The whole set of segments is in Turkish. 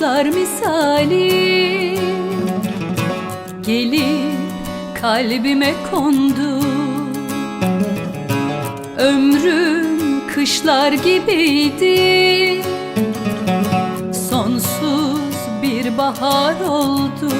kuşlar misali. Gelip kalbime kondu. Ömrüm kışlar gibiydi. Sonsuz bir bahar oldu.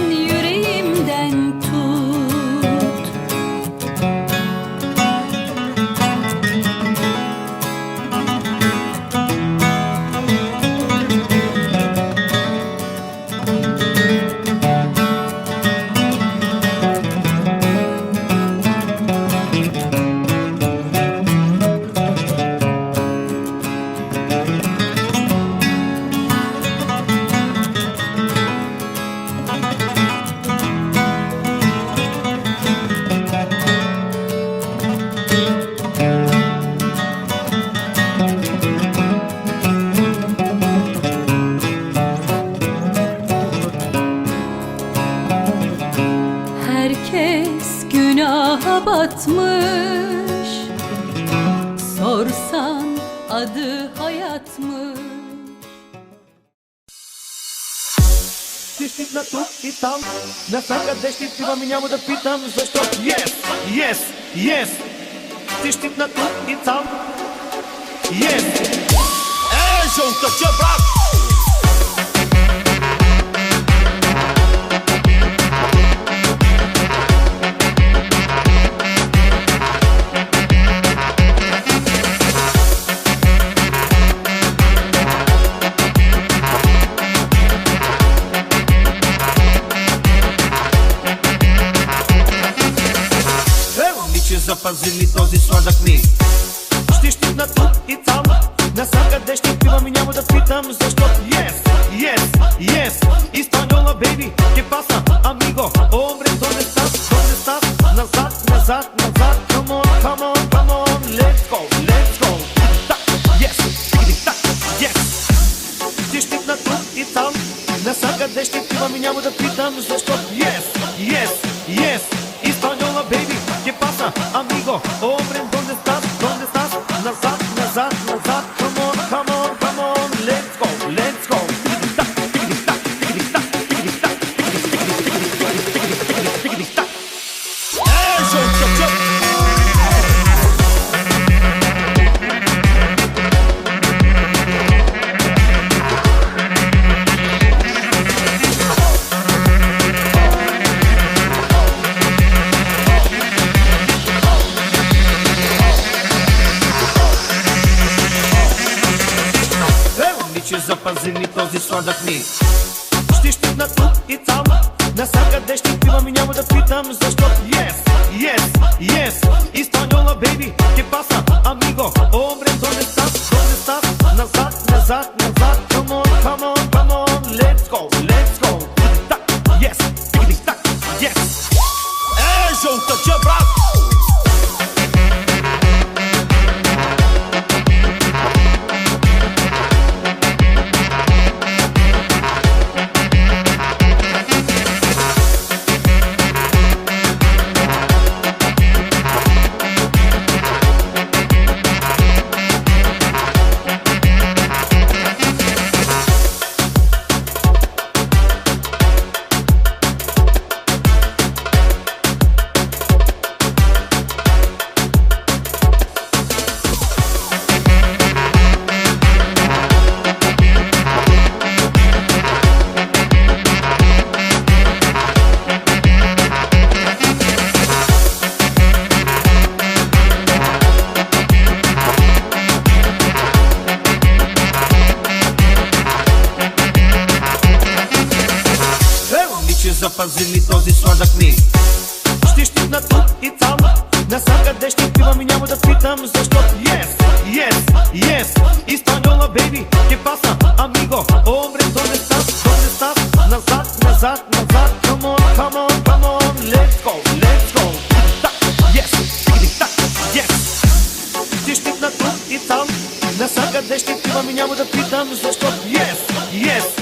günaha batmış Sorsan adı hayatmış Ти на тук и там Навсякъде ще отивам и няма да питам защо Yes, yes, yes Ти ще на тук и там Yes Е, жълтача, брат! момиче, запази ми този сладък миг Ще щипна тук и там Насякъде ще пивам и няма да питам защо Yes, yes, yes Испаньола, baby, ¿qué pasa, amigo? Hombre, ¿dónde estás? ¿Dónde estás? Назад, назад, назад Come on, come on, come on Let's go, let's go Так, yes, так, yes Ще щипна тук и там Насякъде ще пивам и няма да питам защо Yes, yes, yes ми този сладък миг Ще щипна тук и там Насякъде ще пивам и няма да питам защо запазили този сладък миг Ще щипна тук и там Насякъде ще пивам и няма да питам защо Yes, yes, yes Испаньола, baby, ¿qué pasa, amigo? Hombre, ¿dónde estás? ¿Dónde estás? Назад, назад, назад Come on, come on, come on Let's go, let's go Так, yes, так, yes Ще щипна тук и там Насякъде ще пивам и няма да питам защо Yes, yes, yes